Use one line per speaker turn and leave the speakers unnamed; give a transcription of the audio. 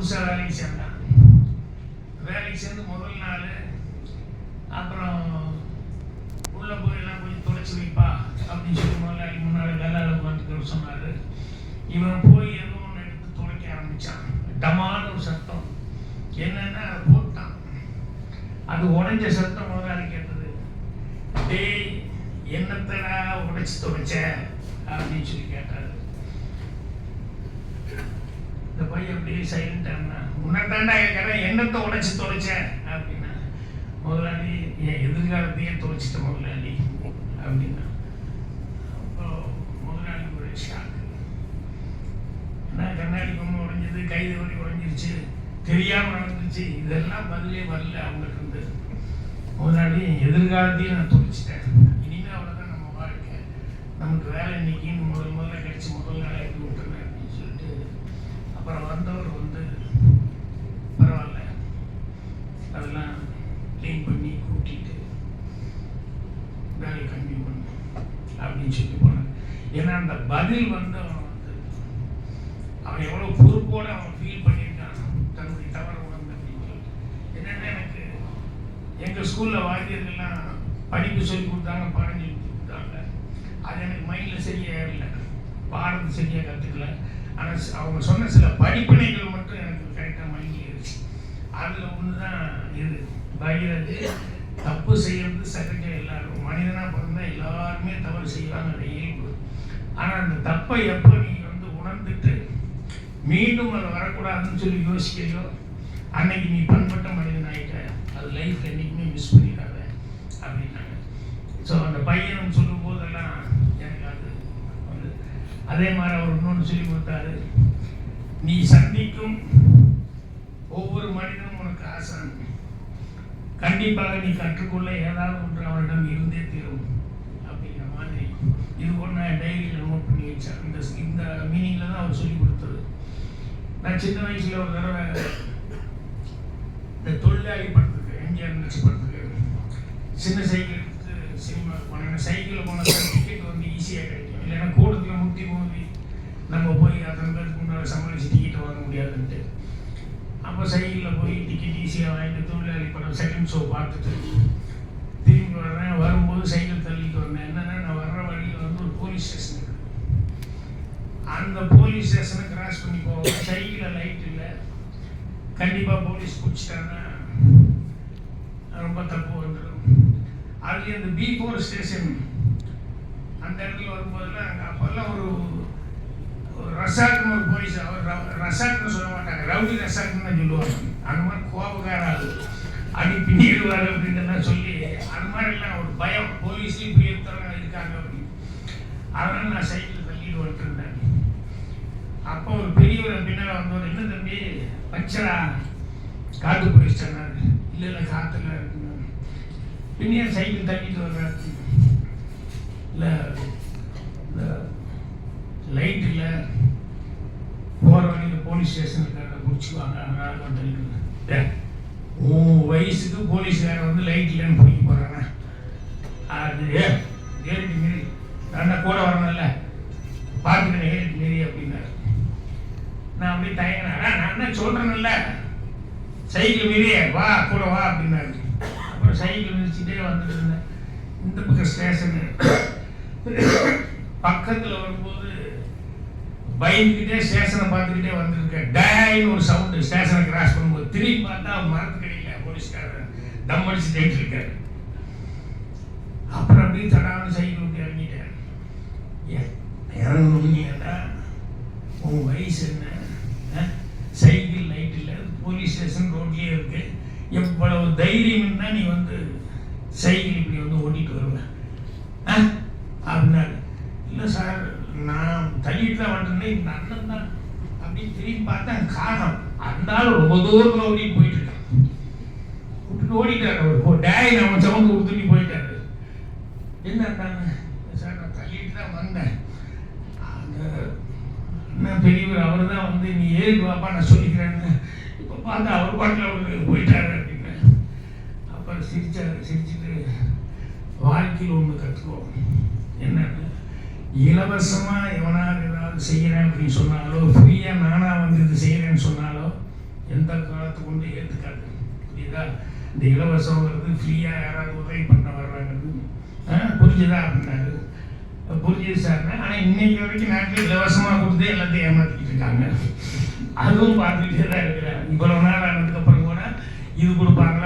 புதுசாக வேலைக்கு சேர்ந்தான் வேலைக்கு சேர்ந்து முதல் நாள் அப்புறம் உள்ள போய் எல்லாம் கொஞ்சம் துடைச்சி வைப்பா அப்படின்னு சொல்லி முதலாளி முன்னாடி வேலை உட்காந்துக்கிற சொன்னார். இவன் போய் ஏதோ ஒன்று எடுத்து துடைக்க ஆரம்பிச்சான். டமான ஒரு சத்தம். என்னென்னா அதை போட்டான். அது உடைஞ்ச சத்தம் முதலாளி கேட்டது. டேய் என்னத்தடா உடைச்சு துடைச்ச அப்படின்னு சொல்லி கேட்டாரு. இந்த அப்படியே சைலண்டானா உன்னதாண்டா கேட்கறேன் என்னத்தை உடைச்சி தொலைச்சேன் அப்படின்னா முதலாளி என் எதிர்காலத்தையே தொலைச்சிட்ட முதலாளி? அப்படின்னா அப்போ முதலாளி ஒரு ஷாக்கு என்ன கண்ணாடி பொம்மை உடைஞ்சது கைது வழி உடைஞ்சிருச்சு தெரியாம நடந்துச்சு இதெல்லாம் பதிலே வரல அவங்களுக்கு வந்து. முதலாளி எதிர்காலத்தையும் நான் தொலைச்சிட்டேன். இனிமேல் அவ்வளோதான் நம்ம வாழ்க்கை. நமக்கு வேலை இன்னைக்குன்னு முதல் முதல்ல கிடச்சி முதல் நாளே எப்படி விட்டுறேன் அப்படின்னு சொல்லிட்டு அப்புறம் வந்தவர் வந்து பரவாயில்ல. அதெல்லாம் க்ளீன் பண்ணி கூட்டிட்டு வேலையை கண்டினியூ பண்ணு அப்படின்னு சொல்லி போனாங்க ஏன்னா அந்த பதில் வந்து அவன் வந்து அவன் எவ்வளோ பொறுப்போடு அவன் ஃபீல் பண்ணியிருக்கான் தன்னுடைய தவறு உணர்ந்து அப்படின்னு சொல்லிட்டு. என்னென்ன எனக்கு எங்கள் ஸ்கூலில் வாத்தியர்கள்லாம் படிப்பு சொல்லி கொடுத்தாங்க பாடம் சொல்லி கொடுத்தாங்க. அது எனக்கு மைண்டில் சரியாக இல்லை பாடம் சரியாக கற்றுக்கல ஆனால் அவங்க சொன்ன சில படிப்பினைகள் மட்டும் எனக்கு கரெக்டாக வாங்கிடுச்சு அதில் ஒன்று தான் இது. பகிரது தப்பு செய்யறது சகஜம் எல்லாரும். மனிதனாக பிறந்தா எல்லாருமே தவறு செய்வாங்க அது இயல்பு. ஆனால் அந்த தப்பை எப்போ நீ வந்து உணர்ந்துட்டு மீண்டும் அது வரக்கூடாதுன்னு சொல்லி யோசிக்கிறியோ அன்னைக்கு நீ பண்பட்ட மனிதன் ஆகிட்ட அது லைஃப் என்றைக்குமே மிஸ் பண்ணிடாத அப்படின்னாங்க. ஸோ அந்த பையன் சொல்லும் போதெல்லாம் எனக்கு அது வந்து அதே மாதிரி அவர் இன்னொன்று சொல்லி கொடுத்தாரு. நீ சந்திக்கும் ஒவ்வொரு மனிதனும் உனக்கு ஆசான் கண்டிப்பாக நீ கற்றுக்கொள்ள ஏதாவது ஒன்று அவனிடம் இருந்தே தீரும். அப்படிங்கிற மாதிரி. இது கூட நான் டைரியில் நோட் பண்ணி வச்சேன். இந்த இந்த மீனிங்கில் தான் அவர் சொல்லி கொடுத்தது. நான் சின்ன வயசில் ஒரு தடவை இந்த தொழிலாளி படத்துக்கு எம்ஜிஆர் நடிச்சு படத்துக்கு சின்ன சைக்கிள் எடுத்து சினிமா போனேன். சைக்கிளில் போனால் டிக்கெட் வந்து ஈஸியாக கிடைக்கும். இல்லைன்னா கூட முட்டி மோதி நம்ம போய் அத்தனை பேருக்கு முன்னால் சமாளித்து டிக்கெட் வாங்க முடியாதுன்ட்டு. அப்போ சைக்கிளில் போய் டிக்கெட் ஈஸியாக வாங்கிட்டு தொழிலாளி படம் செகண்ட் ஷோ பார்த்துட்டு திரும்பி வர்றேன். வரும்போது சைக்கிள் தள்ளிட்டு வந்தேன். என்னன்னா நான் வர்ற வழியில் வந்து ஒரு போலீஸ் ஸ்டேஷன் அந்த போலீஸ் ஸ்டேஷனை கிராஸ் பண்ணி போவோம் சைக்கிளில் லைட் இல்லை. கண்டிப்பாக போலீஸ் பிடிச்சிட்டாங்கன்னா ரொம்ப தப்பு வந்துடும் அதுலேயும் அந்த பி ஃபோர் ஸ்டேஷன் அந்த இடத்துல வரும்போதெல்லாம் அங்கே அப்போல்லாம் ஒரு ஒரு ரசாக்குன்னு ஒரு போலீஸ் அவர் ர- ரசாக்குன்னு சொல்ல மாட்டாங்க. ரவுடி ரசாக்குன்னு தான் சொல்லுவாங்க. அந்த மாதிரி கோபக்கார ஆளு அடி பின்னிடுவார் அப்படின்னு சொல்லி அது மாதிரிலாம் ஒரு பயம். போலீஸ்லேயும் இப்படி ஒருத்தவங்க இருக்காங்க அப்படின்னு. அதனால நான் சைக்கிள் தள்ளிட்டு வந்துட்டுருந்தேன் அப்போ ஒரு பெரியவர் பின்னால் வந்தவர் என்ன தம்பி? பச்சரா காத்து போயிடுச்சாரு இல்லை இல்லை காற்றுல இருக்குன்னு. பின்னே சைக்கிள் தள்ளிட்டு வர்றாரு இல்லை இந்த லைட் இல்லை போகிற வழியில் போலீஸ் ஸ்டேஷன் இருக்காங்க பிடிச்சிக்குவாங்க அதனால நான் தள்ளிட்டு உன் வயசுக்கு போலீஸ்காரன் வந்து லைட் இல்லைன்னு பிடிக்க போகிறாங்க அது ஏழு ஏறிட்டு மீறி நான் கூட வரணும்ல. பார்த்துக்கிறேன் ஏறிட்டு மீறி அப்படின்னாரு. நான் அப்படியே தயங்கினேன். நான் என்ன சொல்கிறேன்ல சைக்கிள் மீறியே வா கூட வா அப்படின்னாரு. அப்புறம் சைக்கிள் மிதிச்சுட்டே வந்துட்டு இருந்தேன். இந்த பக்கம் ஸ்டேஷனு. பக்கத்தில் வரும்போது பயந்துக்கிட்டே ஸ்டேஷனை பார்த்துக்கிட்டே வந்திருக்கேன் டேன்னு ஒரு சவுண்டு ஸ்டேஷனை கிராஸ் பண்ணும்போது திரும்பி பார்த்தா மரத்து கிடைக்கல போலீஸ்காரர் தம் அடிச்சு தேய்ட்டு இருக்காரு அப்புறம் அப்படியே தடாமல் சைக்கிள் விட்டு இறங்கிட்டேன் ஏ- உன் வயசு என்ன? சைக்கிள் லைட் இல்லை போலீஸ் ஸ்டேஷன் ரோட்லேயே இருக்கு. எவ்வளவு தைரியம் இருந்தால் நீ வந்து சைக்கிள் இப்படி வந்து ஓட்டிட்டு வருவேன் ஆ அப்படின்னாரு இல்லை சார் நான் தள்ளிட்டு இந்த அண்ணன் தான் அப்படின்னு திரும்பி பார்த்தா காணோம் அந்த ஆள் ரொம்ப தூரத்தில் ஓடி போயிட்டு இருக்கான் விட்டுட்டு ஓடிட்டாரு அவர். போ டேய் நம்ம சவுண்ட் கொடுத்துட்டு போயிட்டாரு. என்ன சார் நான் தள்ளிட்டு தான் வந்தேன். அந்த அண்ணன் பெரியவர் அவர் தான் வந்து நீ ஏறு வாப்பா நான் சொல்லிக்கிறேன்னு. இப்போ பார்த்தா அவர் பாட்டில் அவர் போயிட்டாரு அப்படின்னு. அப்புறம் சிரிச்சாரு சிரிச்சுட்டு வாழ்க்கையில் ஒன்று கற்றுக்கோ என்னன்னு இலவசமாக எவனால் ஏதாவது செய்கிறேன் அப்படின்னு சொன்னாலோ ஃப்ரீயாக நானாக வந்து இது செய்கிறேன்னு சொன்னாலோ எந்த காலத்து கொண்டு ஏற்றுக்காது புரியுதா? இந்த இலவசம் ஃப்ரீயாக யாராவது உதவி பண்ண வர்றாங்கிறது ஆ, புரிஞ்சுதா அப்படின்னாரு. புரிஞ்சுது சார்னா ஆனால் இன்னைக்கு வரைக்கும் நாட்டில் இலவசமாக கொடுத்து எல்லாத்தையும் ஏமாற்றிக்கிட்டு இருக்காங்க. அதுவும் பார்த்துக்கிட்டே தான் இருக்கிறேன் இவ்வளோ நாள் ஆனதுக்கப்புறம் கூட இது கொடுப்பாங்க